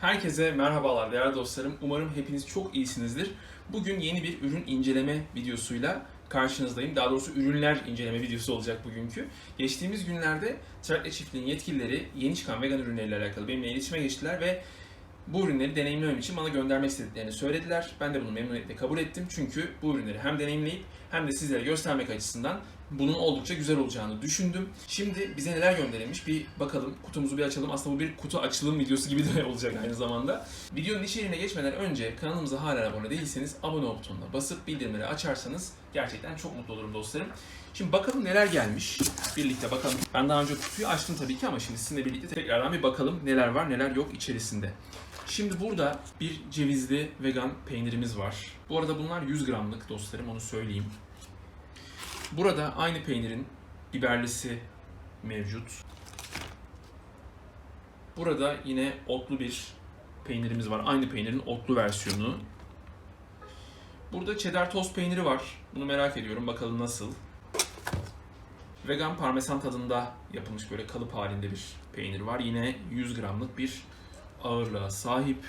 Herkese merhabalar değerli dostlarım. Umarım hepiniz çok iyisinizdir. Bugün yeni bir ürün inceleme videosuyla karşınızdayım. Daha doğrusu ürünler inceleme videosu olacak bugünkü. Geçtiğimiz günlerde Trakya Çiftliği'nin yetkilileri yeni çıkan vegan ürünleriyle alakalı benimle iletişime geçtiler ve bu ürünleri deneyimlemem için bana göndermek istediklerini söylediler. Ben de bunu memnuniyetle kabul ettim. Çünkü bu ürünleri hem deneyimleyip hem de sizlere göstermek açısından bunun oldukça güzel olacağını düşündüm. Şimdi bize neler gönderilmiş bir bakalım. Kutumuzu bir açalım. Aslında bu bir kutu açılım videosu gibi de olacak aynı zamanda. Videonun içeriğine geçmeden önce kanalımıza hala abone değilseniz abone ol butonuna basıp bildirimleri açarsanız gerçekten çok mutlu olurum dostlarım. Şimdi bakalım neler gelmiş. Birlikte bakalım. Ben daha önce kutuyu açtım tabii ki ama şimdi sizinle birlikte tekrardan bir bakalım neler var neler yok içerisinde. Şimdi burada bir cevizli vegan peynirimiz var. Bu arada bunlar 100 gramlık dostlarım onu söyleyeyim. Burada aynı peynirin biberlisi mevcut. Burada yine otlu bir peynirimiz var. Aynı peynirin otlu versiyonu. Burada cheddar tost peyniri var. Bunu merak ediyorum. Bakalım nasıl. Vegan parmesan tadında yapılmış böyle kalıp halinde bir peynir var. Yine 100 gramlık bir ağırlığa sahip.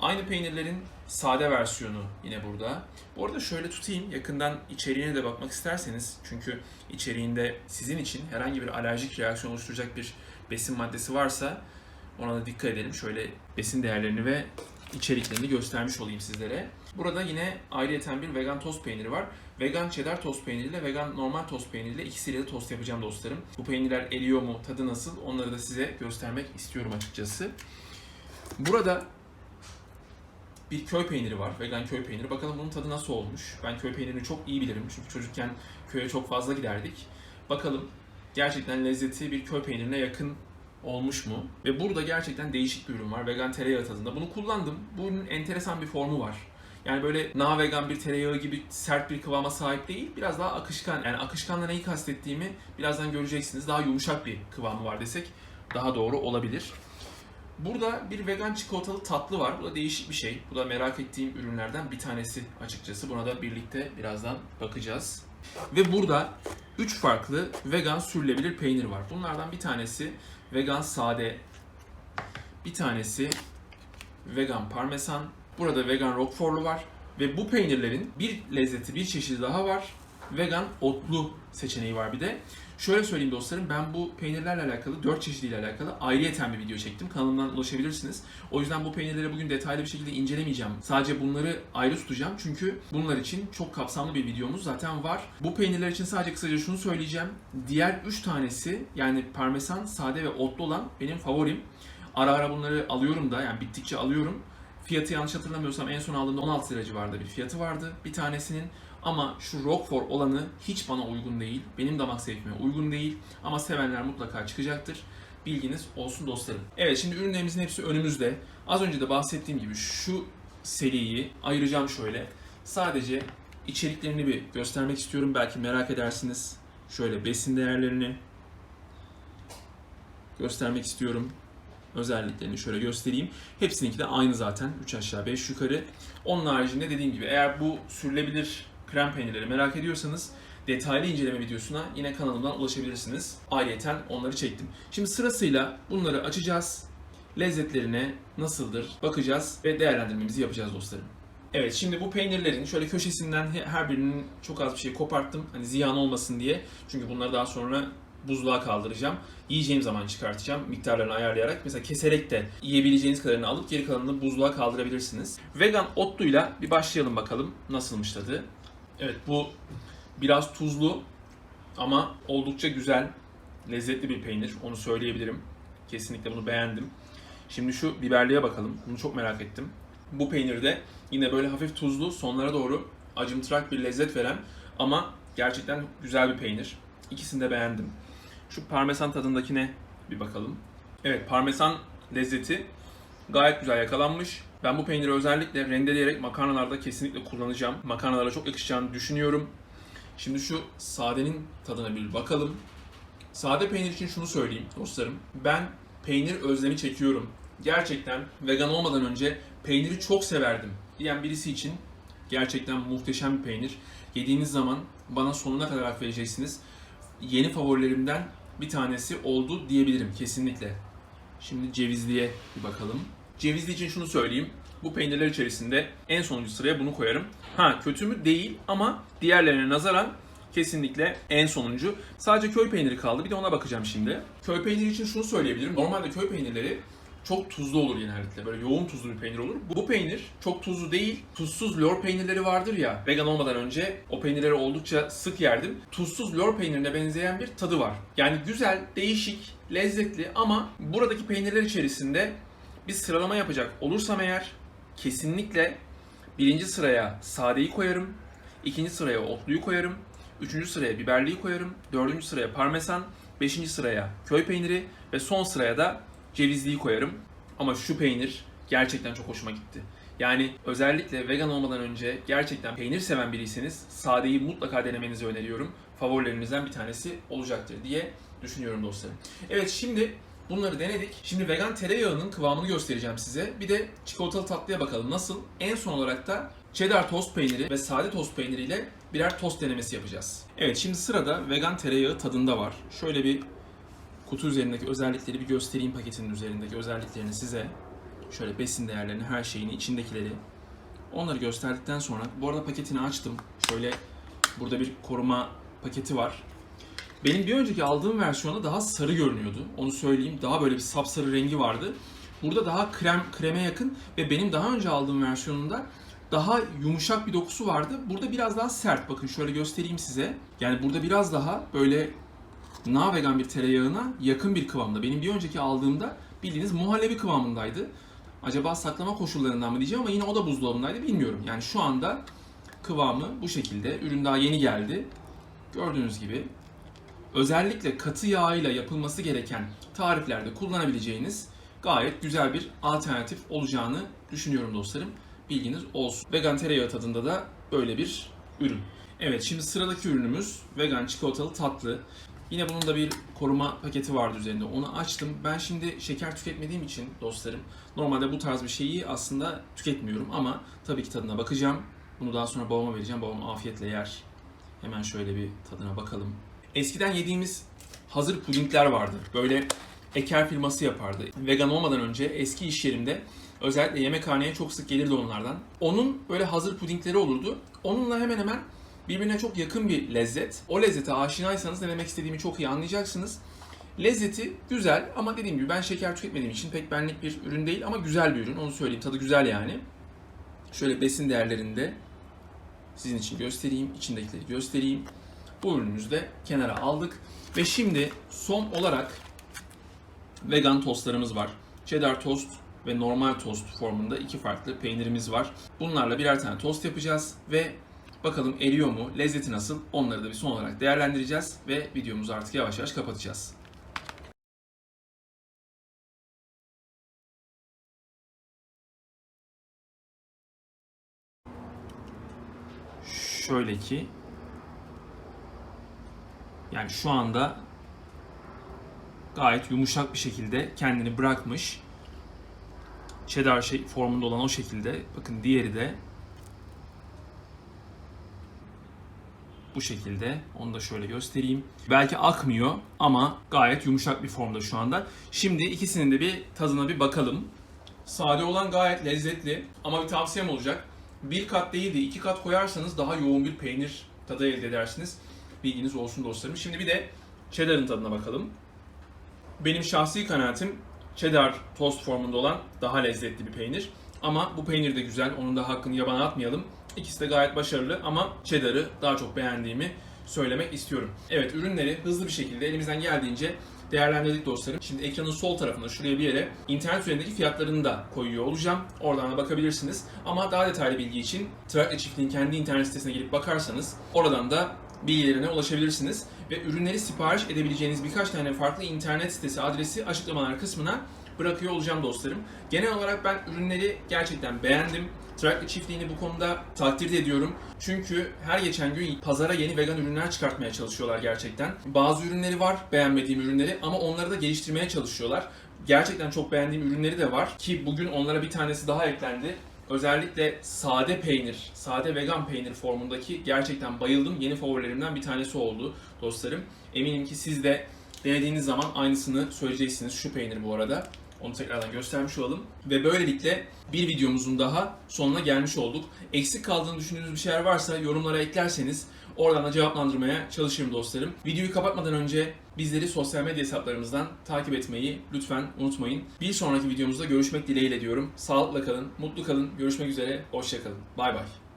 Aynı peynirlerin sade versiyonu yine burada. Bu arada şöyle tutayım, yakından içeriğine de bakmak isterseniz. Çünkü içeriğinde sizin için herhangi bir alerjik reaksiyon oluşturacak bir besin maddesi varsa ona da dikkat edelim. Şöyle besin değerlerini ve içeriklerini göstermiş olayım sizlere. Burada yine ayrıyeten bir vegan tost peyniri var. Vegan cheddar tost peyniriyle vegan normal tost peyniriyle ikisiyle de tost yapacağım dostlarım. Bu peynirler eriyor mu, tadı nasıl onları da size göstermek istiyorum açıkçası. Burada bir köy peyniri var. Vegan köy peyniri. Bakalım bunun tadı nasıl olmuş. Ben köy peynirini çok iyi bilirim. Çünkü çocukken köye çok fazla giderdik. Bakalım gerçekten lezzeti bir köy peynirine yakın olmuş mu? Ve burada gerçekten değişik bir ürün var. Vegan tereyağı tadında. Bunu kullandım. Bu ürünün enteresan bir formu var. Yani böyle na vegan bir tereyağı gibi sert bir kıvama sahip değil. Biraz daha akışkan. Yani akışkanla neyi kastettiğimi birazdan göreceksiniz. Daha yumuşak bir kıvamı var desek daha doğru olabilir. Burada bir vegan çikolatalı tatlı var. Bu da değişik bir şey. Bu da merak ettiğim ürünlerden bir tanesi açıkçası. Buna da birlikte birazdan bakacağız. Ve burada 3 farklı vegan sürülebilir peynir var. Bunlardan bir tanesi vegan sade, bir tanesi vegan parmesan, burada vegan roquefort'lu var ve bu peynirlerin bir lezzeti, bir çeşidi daha var. Vegan otlu seçeneği var bir de. Şöyle söyleyeyim dostlarım, ben bu peynirlerle alakalı, 4 çeşidiyle alakalı ayrıyeten bir video çektim. Kanalımdan ulaşabilirsiniz. O yüzden bu peynirleri bugün detaylı bir şekilde incelemeyeceğim. Sadece bunları ayrı tutacağım çünkü bunlar için çok kapsamlı bir videomuz zaten var. Bu peynirler için sadece kısaca şunu söyleyeceğim. Diğer 3 tanesi yani parmesan, sade ve otlu olan benim favorim. Ara ara bunları alıyorum da yani bittikçe alıyorum. Fiyatı yanlış hatırlamıyorsam en son aldığımda 16 lira civarında bir fiyatı vardı bir tanesinin. Ama şu Roquefort olanı hiç bana uygun değil. Benim damak zevkime uygun değil. Ama sevenler mutlaka çıkacaktır. Bilginiz olsun dostlarım. Evet şimdi ürünlerimizin hepsi önümüzde. Az önce de bahsettiğim gibi şu seriyi ayıracağım şöyle. Sadece içeriklerini bir göstermek istiyorum. Belki merak edersiniz. Şöyle besin değerlerini göstermek istiyorum. Özelliklerini şöyle göstereyim. Hepsininki de aynı zaten. 3 aşağı 5 yukarı. Onun haricinde dediğim gibi eğer bu sürülebilir krem peynirleri merak ediyorsanız detaylı inceleme videosuna yine kanalımdan ulaşabilirsiniz. Ayrıyeten onları çektim. Şimdi sırasıyla bunları açacağız. Lezzetlerine nasıldır bakacağız ve değerlendirmemizi yapacağız dostlarım. Evet şimdi bu peynirlerin şöyle köşesinden he- her birinin çok az bir şey koparttım. Hani ziyan olmasın diye. Çünkü bunları daha sonra buzluğa kaldıracağım. Yiyeceğim zaman çıkartacağım miktarlarını ayarlayarak. Mesela keserek de yiyebileceğiniz kadarını alıp geri kalanını buzluğa kaldırabilirsiniz. Vegan otluyla bir başlayalım bakalım nasılmış tadı. Evet bu biraz tuzlu ama oldukça güzel, lezzetli bir peynir. Onu söyleyebilirim. Kesinlikle bunu beğendim. Şimdi şu biberliğe bakalım. Bunu çok merak ettim. Bu peynir de yine böyle hafif tuzlu, sonlara doğru acımtırak bir lezzet veren ama gerçekten güzel bir peynir. İkisini de beğendim. Şu parmesan tadındakine bir bakalım. Evet parmesan lezzeti gayet güzel yakalanmış. Ben bu peyniri özellikle rendeleyerek makarnalarda kesinlikle kullanacağım. Makarnalara çok yakışacağını düşünüyorum. Şimdi şu sadenin tadına bir bakalım. Sade peynir için şunu söyleyeyim dostlarım. Ben peynir özlemi çekiyorum. Gerçekten vegan olmadan önce peyniri çok severdim diyen birisi için gerçekten muhteşem bir peynir. Yediğiniz zaman bana sonuna kadar hak vereceksiniz. Yeni favorilerimden bir tanesi oldu diyebilirim kesinlikle. Şimdi cevizliye bir bakalım. Cevizli için şunu söyleyeyim. Bu peynirler içerisinde en sonuncu sıraya bunu koyarım. Ha kötü mü? Değil ama diğerlerine nazaran kesinlikle en sonuncu. Sadece köy peyniri kaldı. Bir de ona bakacağım şimdi. Köy peyniri için şunu söyleyebilirim. Normalde köy peynirleri çok tuzlu olur genellikle. Böyle yoğun tuzlu bir peynir olur. Bu peynir çok tuzlu değil. Tuzsuz lor peynirleri vardır ya. Vegan olmadan önce o peynirleri oldukça sık yerdim. Tuzsuz lor peynirine benzeyen bir tadı var. Yani güzel, değişik, lezzetli ama buradaki peynirler içerisinde bir sıralama yapacak olursam eğer kesinlikle birinci sıraya sadeyi koyarım. ikinci sıraya otluyu koyarım. Üçüncü sıraya biberliyi koyarım. Dördüncü sıraya parmesan. Beşinci sıraya köy peyniri. Ve son sıraya da cevizliyi koyarım. Ama şu peynir gerçekten çok hoşuma gitti. Yani özellikle vegan olmadan önce gerçekten peynir seven biriyseniz sadeyi mutlaka denemenizi öneriyorum. Favorilerinizden bir tanesi olacaktır diye düşünüyorum dostlarım. Evet şimdi bunları denedik. Şimdi vegan tereyağının kıvamını göstereceğim size. Bir de çikolatalı tatlıya bakalım nasıl. En son olarak da cheddar tost peyniri ve sade tost peyniriyle birer tost denemesi yapacağız. Evet şimdi sırada vegan tereyağı tadında var. Şöyle bir kutu üzerindeki özellikleri bir göstereyim paketinin üzerindeki özelliklerini size. Şöyle besin değerlerini, her şeyini, içindekileri. Onları gösterdikten sonra, bu arada paketini açtım. Şöyle burada bir koruma paketi var. Benim bir önceki aldığım versiyonda daha sarı görünüyordu. Onu söyleyeyim. Daha böyle bir sapsarı rengi vardı. Burada daha krem kreme yakın ve benim daha önce aldığım versiyonunda daha yumuşak bir dokusu vardı. Burada biraz daha sert. Bakın şöyle göstereyim size. Yani burada biraz daha böyle na vegan bir tereyağına yakın bir kıvamda. Benim bir önceki aldığımda bildiğiniz muhallebi kıvamındaydı. Acaba saklama koşullarından mı diyeceğim ama yine o da buzdolabındaydı bilmiyorum. Yani şu anda kıvamı bu şekilde. Ürün daha yeni geldi. Gördüğünüz gibi özellikle katı yağıyla yapılması gereken tariflerde kullanabileceğiniz gayet güzel bir alternatif olacağını düşünüyorum dostlarım. Bilginiz olsun. Vegan tereyağı tadında da böyle bir ürün. Evet şimdi sıradaki ürünümüz vegan çikolatalı tatlı. Yine bunun da bir koruma paketi vardı üzerinde. Onu açtım. Ben şimdi şeker tüketmediğim için dostlarım normalde bu tarz bir şeyi aslında tüketmiyorum ama tabii ki tadına bakacağım. Bunu daha sonra babama vereceğim. Babam afiyetle yer. Hemen şöyle bir tadına bakalım. Eskiden yediğimiz hazır pudingler vardı. Böyle Eker firması yapardı. Vegan olmadan önce eski iş yerimde özellikle yemekhaneye çok sık gelirdi onlardan. Onun böyle hazır pudingleri olurdu. Onunla hemen hemen birbirine çok yakın bir lezzet. O lezzete aşinaysanız ne demek istediğimi çok iyi anlayacaksınız. Lezzeti güzel ama dediğim gibi ben şeker tüketmediğim için pek benlik bir ürün değil ama güzel bir ürün. Onu söyleyeyim. Tadı güzel yani. Şöyle besin değerlerini de sizin için göstereyim. içindekileri göstereyim. Bu ürünümüzü de kenara aldık. Ve şimdi son olarak vegan tostlarımız var. Cheddar tost ve normal tost formunda iki farklı peynirimiz var. Bunlarla birer tane tost yapacağız ve bakalım eriyor mu, lezzeti nasıl onları da bir son olarak değerlendireceğiz ve videomuzu artık yavaş yavaş kapatacağız. Şöyle ki yani şu anda gayet yumuşak bir şekilde kendini bırakmış. Cheddar şey formunda olan o şekilde. Bakın diğeri de bu şekilde. Onu da şöyle göstereyim. Belki akmıyor ama gayet yumuşak bir formda şu anda. Şimdi ikisinin de bir tadına bir bakalım. Sade olan gayet lezzetli ama bir tavsiyem olacak. Bir kat değil de iki kat koyarsanız daha yoğun bir peynir tadı elde edersiniz. Bilginiz olsun dostlarım. Şimdi bir de cheddar'ın tadına bakalım. Benim şahsi kanaatim cheddar tost formunda olan daha lezzetli bir peynir. Ama bu peynir de güzel. Onun da hakkını yabana atmayalım. İkisi de gayet başarılı ama cheddar'ı daha çok beğendiğimi söylemek istiyorum. Evet ürünleri hızlı bir şekilde elimizden geldiğince değerlendirdik dostlarım. Şimdi ekranın sol tarafında şuraya bir yere internet üzerindeki fiyatlarını da koyuyor olacağım. Oradan da bakabilirsiniz. Ama daha detaylı bilgi için Trakya Çiftliğin kendi internet sitesine girip bakarsanız oradan da bilgilerine ulaşabilirsiniz. Ve ürünleri sipariş edebileceğiniz birkaç tane farklı internet sitesi adresi açıklamalar kısmına bırakıyor olacağım dostlarım. Genel olarak ben ürünleri gerçekten beğendim. Trakya çiftliğini bu konuda takdir ediyorum. Çünkü her geçen gün pazara yeni vegan ürünler çıkartmaya çalışıyorlar gerçekten. Bazı ürünleri var, beğenmediğim ürünleri ama onları da geliştirmeye çalışıyorlar. Gerçekten çok beğendiğim ürünleri de var ki bugün onlara bir tanesi daha eklendi. Özellikle sade peynir, sade vegan peynir formundaki gerçekten bayıldım. Yeni favorilerimden bir tanesi oldu dostlarım. Eminim ki siz de denediğiniz zaman aynısını söyleyeceksiniz. Şu peynir bu arada. Onu tekrardan göstermiş olalım. Ve böylelikle bir videomuzun daha sonuna gelmiş olduk. Eksik kaldığını düşündüğünüz bir şeyler varsa yorumlara eklerseniz oradan da cevaplandırmaya çalışırım dostlarım. Videoyu kapatmadan önce bizleri sosyal medya hesaplarımızdan takip etmeyi lütfen unutmayın. Bir sonraki videomuzda görüşmek dileğiyle diyorum. Sağlıkla kalın, mutlu kalın. Görüşmek üzere, hoşçakalın. Bay bay.